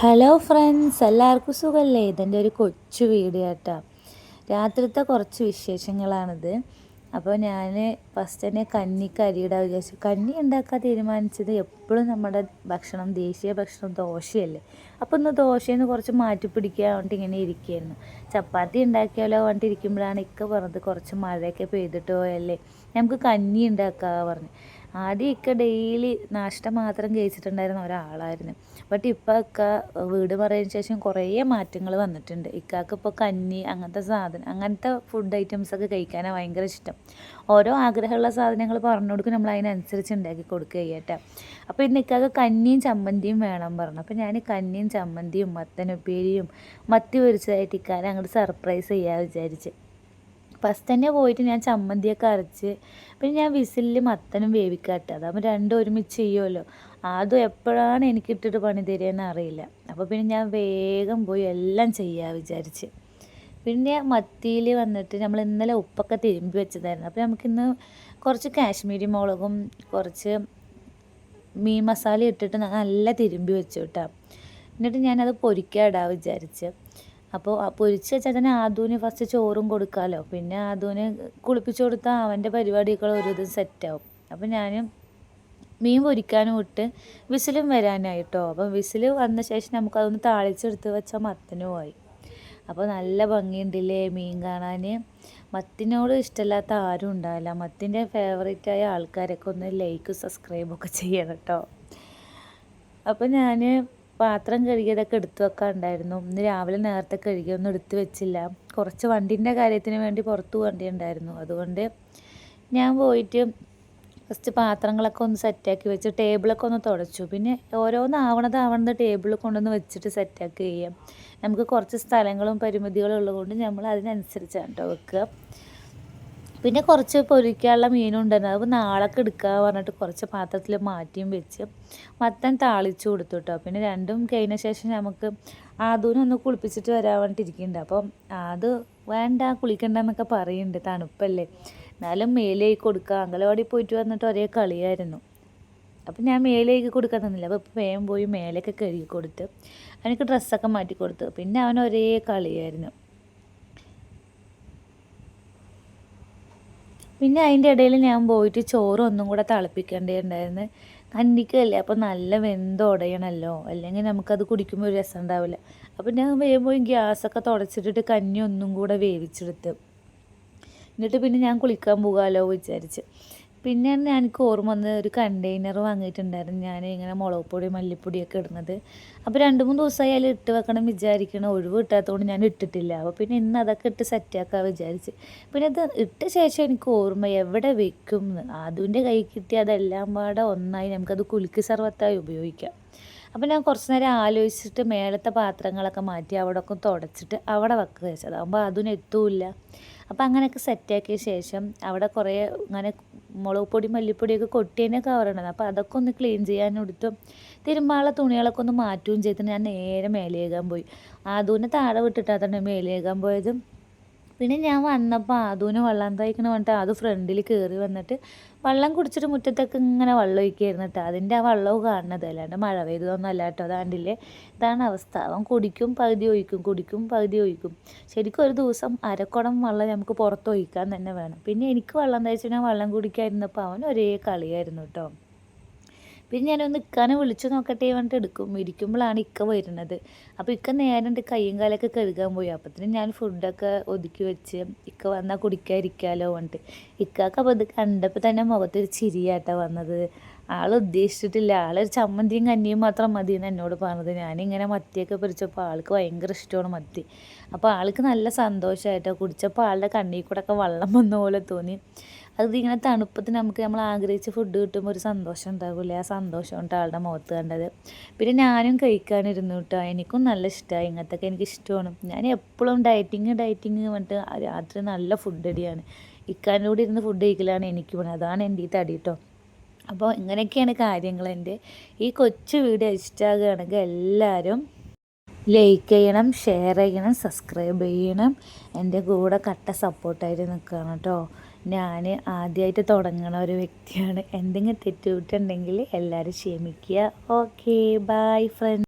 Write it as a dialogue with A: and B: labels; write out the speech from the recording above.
A: Hello friends എല്ലാവർക്കും സുഖമല്ലേ ഇതെന്റെ ഒരു കൊച്ചു വീഡിയോ കേട്ടോ. രാത്രിത്തെ കുറച്ച് വിശേഷങ്ങളാണിത്. അപ്പോൾ ഞാൻ ഫസ്റ്റ് തന്നെ കന്നിക്ക് അരിയിടാൻ വിചാരിച്ചു. കഞ്ഞി ഉണ്ടാക്കാൻ തീരുമാനിച്ചത് എപ്പോഴും നമ്മുടെ ഭക്ഷണം ദേശീയ ഭക്ഷണം ദോശയല്ലേ. അപ്പോൾ ഒന്ന് ദോശയെന്ന് കുറച്ച് മാറ്റി പിടിക്കാൻ വേണ്ടി ഇങ്ങനെ ഇരിക്കുകയായിരുന്നു. ചപ്പാത്തി ഉണ്ടാക്കിയാലോ പറഞ്ഞിട്ട് ഇരിക്കുമ്പോഴാണ് ഇക്ക പറഞ്ഞത് കുറച്ച് മഴയൊക്കെ പെയ്തിട്ട് പോയല്ലേ. നമുക്ക് കഞ്ഞി ഉണ്ടാക്കുക പറഞ്ഞു. ആദ്യം ഇക്ക ഡെയിലി നാഷ്ട മാത്രം കഴിച്ചിട്ടുണ്ടായിരുന്ന ഒരാളായിരുന്നു. ബട്ട് ഇപ്പോൾ ഇക്ക വീട് പറയുന്ന ശേഷം കുറേ മാറ്റങ്ങൾ വന്നിട്ടുണ്ട്. ഇക്കാക്ക് ഇപ്പോൾ കഞ്ഞി അങ്ങനത്തെ സാധനം അങ്ങനത്തെ ഫുഡ് ഐറ്റംസ് ഒക്കെ കഴിക്കാനാണ് ഭയങ്കര ഇഷ്ടം. ഓരോ ആഗ്രഹമുള്ള സാധനങ്ങൾ പറഞ്ഞു കൊടുക്കും നമ്മൾ അതിനനുസരിച്ച് ഉണ്ടാക്കി കൊടുക്കുക ചെയ്യട്ടെ. അപ്പോൾ ഇന്ന് ഇക്കാക്ക് കഞ്ഞിയും ചമ്മന്തിയും വേണം പറഞ്ഞു. അപ്പോൾ ഞാൻ കഞ്ഞിയും ചമ്മന്തിയും മത്തനുപ്പേരിയും മത്തി പൊരിച്ചതായിട്ട് ഇക്കാരെ അങ്ങോട്ട് സർപ്രൈസ് ചെയ്യാൻ വിചാരിച്ച്. ഫസ്റ്റ് തന്നെ പോയിട്ട് ഞാൻ ചമ്മന്തിയൊക്കെ അരച്ച് പിന്നെ ഞാൻ വിസിലിൽ മത്തനും വേവിക്കാട്ടെ. അതാകുമ്പോൾ രണ്ടും ഒരുമിച്ച് ചെയ്യുമല്ലോ അതും എപ്പോഴാണ് എനിക്ക് ഇട്ടിട്ട് പണി തരികയെന്ന് അറിയില്ല. അപ്പോൾ പിന്നെ ഞാൻ വേഗം പോയി എല്ലാം ചെയ്യാൻ വിചാരിച്ച്. പിന്നെ മത്തിയിൽ വന്നിട്ട് നമ്മൾ ഇന്നലെ ഉപ്പൊക്കെ തിരുമ്പി വെച്ചതായിരുന്നു. അപ്പോൾ നമുക്കിന്ന് കുറച്ച് കാശ്മീരി മുളകും കുറച്ച് മീൻ മസാല ഇട്ടിട്ട് നല്ല തിരുമ്പി വെച്ചു കേട്ടോ. എന്നിട്ട് ഞാനത് പൊരിക്കാടാ വിചാരിച്ച്. അപ്പോൾ പൊരിച്ച് വെച്ചാൽ തന്നെ ആദൂന് ഫസ്റ്റ് ചോറും കൊടുക്കാമല്ലോ പിന്നെ ആദൂന് കുളിപ്പിച്ചു കൊടുത്താൽ അവന്റെ പരിപാടിയൊക്കെ ഒരു ഇത് സെറ്റാവും അപ്പം ഞാൻ മീൻ പൊരിക്കാനും വിട്ട് വിസിലും വരാനായിട്ടോ അപ്പം വിസിൽ വന്ന ശേഷം നമുക്കതൊന്ന് താളിച്ചെടുത്ത് വെച്ചാൽ മത്തനുമായി അപ്പോൾ നല്ല ഭംഗിയുണ്ടല്ലേ മീൻ കാണാൻ മത്തിനോട് ഇഷ്ടമില്ലാത്ത ആരും ഉണ്ടാവില്ല. മത്തിന്റെ ആയ ആൾക്കാരൊക്കെ ഒന്ന് ലൈക്ക് സബ്സ്ക്രൈബൊക്കെ ചെയ്യണം കേട്ടോ അപ്പോൾ ഞാൻ പാത്രം കഴുകിയതൊക്കെ എടുത്തു വെക്കാനുണ്ടായിരുന്നു ഇന്ന് രാവിലെ നേരത്തെ കഴുകിയൊന്നും എടുത്തു വെച്ചില്ല. കുറച്ച് വണ്ടിന്റെ കാര്യത്തിന് വേണ്ടി പുറത്ത് വണ്ടിയുണ്ടായിരുന്നു അതുകൊണ്ട് ഞാൻ പോയിട്ട് ഫസ്റ്റ് പാത്രങ്ങളൊക്കെ ഒന്ന് സെറ്റാക്കി വെച്ച് ടേബിളൊക്കെ ഒന്ന് തുടച്ചു. പിന്നെ ഓരോന്ന് ആവണത് ആവണത് ടേബിളിൽ കൊണ്ടൊന്ന് വെച്ചിട്ട് സെറ്റാക്കി ചെയ്യാം. നമുക്ക് കുറച്ച് സ്ഥലങ്ങളും പരിമിതികളും ഉള്ളതുകൊണ്ട് നമ്മൾ അതിനനുസരിച്ചാണ് കേട്ടോ വെക്കുക. പിന്നെ കുറച്ച് പൊരിക്കാനുള്ള മീനും ഉണ്ടായിരുന്നു അപ്പോൾ നാളൊക്കെ എടുക്കുക പറഞ്ഞിട്ട് കുറച്ച് പാത്രത്തിൽ മാറ്റിയും വെച്ച് മത്തൻ താളിച്ചു കൊടുത്തു കേട്ടോ പിന്നെ രണ്ടും കഴിഞ്ഞ ശേഷം നമുക്ക് ആദൂനൊന്ന് കുളിപ്പിച്ചിട്ട് വരാൻ വേണ്ടിയിട്ട് ഇരിക്കുന്നുണ്ട് അപ്പം അത് വേണ്ട കുളിക്കണ്ടെന്നൊക്കെ പറയുന്നുണ്ട് തണുപ്പല്ലേ. എന്നാലും മേലേക്ക് കൊടുക്കുക അങ്കലവാടി പോയിട്ട് വന്നിട്ട് ഒരേ കളിയായിരുന്നു. അപ്പം ഞാൻ മേലേക്ക് കൊടുക്കാൻ തന്നില്ല. അപ്പോൾ വേഗം പോയി മേലേക്ക് കഴുകി കൊടുത്ത് അവനക്ക് ഡ്രസ്സൊക്കെ മാറ്റി കൊടുത്തു. പിന്നെ അവൻ ഒരേ കളിയായിരുന്നു. പിന്നെ അതിന്റെ ഇടയിൽ ഞാൻ പോയിട്ട് ചോറ് ഒന്നും കൂടെ തിളപ്പിക്കേണ്ടതുണ്ടായിരുന്നു കന്നിക്കല്ലേ അപ്പോൾ നല്ല വെന്തുടയണമല്ലോ അല്ലെങ്കിൽ നമുക്കത് കുടിക്കുമ്പോൾ ഒരു രസം ഉണ്ടാവില്ല. അപ്പോൾ ഞാൻ പോയി ഗ്യാസൊക്കെ തുടച്ചിട്ടിട്ട് കഞ്ഞി ഒന്നും കൂടെ വേവിച്ചെടുത്ത്. എന്നിട്ട് പിന്നെ ഞാൻ കുളിക്കാൻ പോകാമല്ലോ വിചാരിച്ച്. പിന്നെ എനിക്ക് ഓർമ്മ വന്നത് ഒരു കണ്ടെയ്നർ വാങ്ങിയിട്ടുണ്ടായിരുന്നു. ഞാൻ ഇങ്ങനെ മുളക് പൊടി മല്ലിപ്പൊടിയൊക്കെ ഇടുന്നത്. അപ്പോൾ രണ്ട് മൂന്ന് ദിവസമായി അതിൽ ഇട്ട് വെക്കണം വിചാരിക്കണം. ഒഴിവ് കിട്ടാത്തതുകൊണ്ട് ഞാൻ ഇട്ടിട്ടില്ല. അപ്പോൾ പിന്നെ ഇന്ന് അതൊക്കെ ഇട്ട് സെറ്റാക്കാൻ വിചാരിച്ച്. പിന്നെ അത് ഇട്ട ശേഷം എനിക്ക് ഓർമ്മ എവിടെ വെക്കും അതിന്റെ കൈ കിട്ടി അതെല്ലാം പാടെ ഒന്നായി നമുക്കത് കുലുക്കി സർവത്തായി ഉപയോഗിക്കാം. അപ്പോൾ ഞാൻ കുറച്ച് നേരം ആലോചിച്ചിട്ട് മേലത്തെ പാത്രങ്ങളൊക്കെ മാറ്റി അവിടെ ഒക്കെ തുടച്ചിട്ട് അവിടെ വെക്കുക വെച്ചത് അതാകുമ്പോൾ അതിന് എത്തൂല്ല. അപ്പോൾ അങ്ങനെയൊക്കെ സെറ്റാക്കിയ ശേഷം അവിടെ കുറേ അങ്ങനെ മുളക് പൊടി മല്ലിപ്പൊടിയൊക്കെ കൊട്ടിയതിനെ കവറണത് അപ്പോൾ അതൊക്കെ ഒന്ന് ക്ലീൻ ചെയ്യാൻ എടുത്തു. തിരുമ്പാള തുണികളൊക്കെ ഒന്ന് മാറ്റുകയും ചെയ്തിട്ട് ഞാൻ നേരെ മേലേകാൻ പോയി. ആദൂനെ താഴെ വിട്ടിട്ടാണ് മേലേകാൻ പോയത്. പിന്നെ ഞാൻ വന്നപ്പോൾ ആദൂന് വെള്ളം തയ്ക്കണം പറഞ്ഞിട്ട് അത് ഫ്രണ്ടിൽ കയറി വന്നിട്ട് വെള്ളം കുടിച്ചിട്ട് മുറ്റത്തൊക്കെ ഇങ്ങനെ വെള്ളം ഒഴിക്കായിരുന്നു കേട്ടോ അതിന്റെ ആ വെള്ളവും കാണുന്നത് അല്ലാണ്ട് മഴ പെയ്തതൊന്നും അല്ല കേട്ടോ അതാണ്ടില്ലേ? ഇതാണ് അവസ്ഥ. അവൻ കുടിക്കും പകുതി ഒഴിക്കും കുടിക്കും പകുതി ഒഴിക്കും. ശരിക്കും ഒരു ദിവസം അരക്കുടം വെള്ളം നമുക്ക് പുറത്ത് ഒഴിക്കാൻ തന്നെ വേണം. പിന്നെ എനിക്ക് വെള്ളം ഞാൻ വെള്ളം കുടിക്കാതിരുന്നപ്പോൾ അവൻ ഒരേ കളിയായിരുന്നു കേട്ടോ പിന്നെ ഞാനൊന്ന് ഇക്കാനെ വിളിച്ചു നോക്കട്ടെ പറഞ്ഞിട്ട് എടുക്കും. ഇരിക്കുമ്പോഴാണ് ഇക്ക വരുന്നത്. അപ്പോൾ ഇക്ക നേരം കയ്യും കാലൊക്കെ കഴുകാൻ പോയി. അപ്പത്തിന് ഞാൻ ഫുഡൊക്കെ ഒതുക്കി വെച്ച് ഇക്ക വന്നാൽ കുടിക്കാതിരിക്കാമല്ലോ പറഞ്ഞിട്ട്. ഇക്കാക്ക് അപ്പോൾ ഇത് കണ്ടപ്പോൾ തന്നെ മുഖത്തൊരു ചിരിയാട്ടാ വന്നത്. ആൾ ഉദ്ദേശിച്ചിട്ടില്ല. ആളൊരു ചമ്മന്തിയും കഞ്ഞിയും മാത്രം മതി എന്ന് എന്നോട് പറഞ്ഞത്. ഞാനിങ്ങനെ മത്തിയൊക്കെ പിടിച്ചപ്പോൾ ആൾക്ക് ഭയങ്കര ഇഷ്ടമാണ് മത്തി. അപ്പോൾ ആൾക്ക് നല്ല സന്തോഷമായിട്ടോ കുടിച്ചപ്പോൾ ആളുടെ കണ്ണിൽ കൂടെ ഒക്കെ വെള്ളം വന്ന പോലെ തോന്നി. അത് ഇങ്ങനെ തണുപ്പത്തിന് നമുക്ക് നമ്മൾ ആഗ്രഹിച്ച ഫുഡ് കിട്ടുമ്പോൾ ഒരു സന്തോഷം ഉണ്ടാകില്ല ആ സന്തോഷം കൊണ്ട് ആളുടെ മുഖത്ത് കണ്ടത്. പിന്നെ ഞാനും കഴിക്കാനിരുന്നു കേട്ടോ എനിക്കും നല്ല ഇഷ്ടമായി ഇങ്ങനത്തെ എനിക്ക് ഇഷ്ടമാണ്. ഞാൻ എപ്പോഴും ഡയറ്റിങ് ഡയറ്റിങ് പറഞ്ഞിട്ട് രാത്രി നല്ല ഫുഡ് അടിയാണ് ഇക്കാന്റെ കൂടെ ഇരുന്ന് ഫുഡ് കഴിക്കലാണ് എനിക്ക് വേണം അതാണ് എന്റെ ഈ തടി കേട്ടോ അപ്പോൾ ഇങ്ങനെയൊക്കെയാണ് കാര്യങ്ങൾ എന്റെ. ഈ കൊച്ചു വീഡിയോ ഇഷ്ടമാകുകയാണെങ്കിൽ എല്ലാവരും ലൈക്ക് ചെയ്യണം ഷെയർ ചെയ്യണം സബ്സ്ക്രൈബ് ചെയ്യണം. എന്റെ കൂടെ കട്ട സപ്പോർട്ടായിട്ട് നിൽക്കണം കേട്ടോ. ഞാൻ ആദ്യമായിട്ട് തുടങ്ങണ ഒരു വ്യക്തിയാണ്. എന്തെങ്കിലും തെറ്റുവിട്ടുണ്ടെങ്കിൽ എല്ലാവരും ക്ഷമിക്കുക. Okay bye front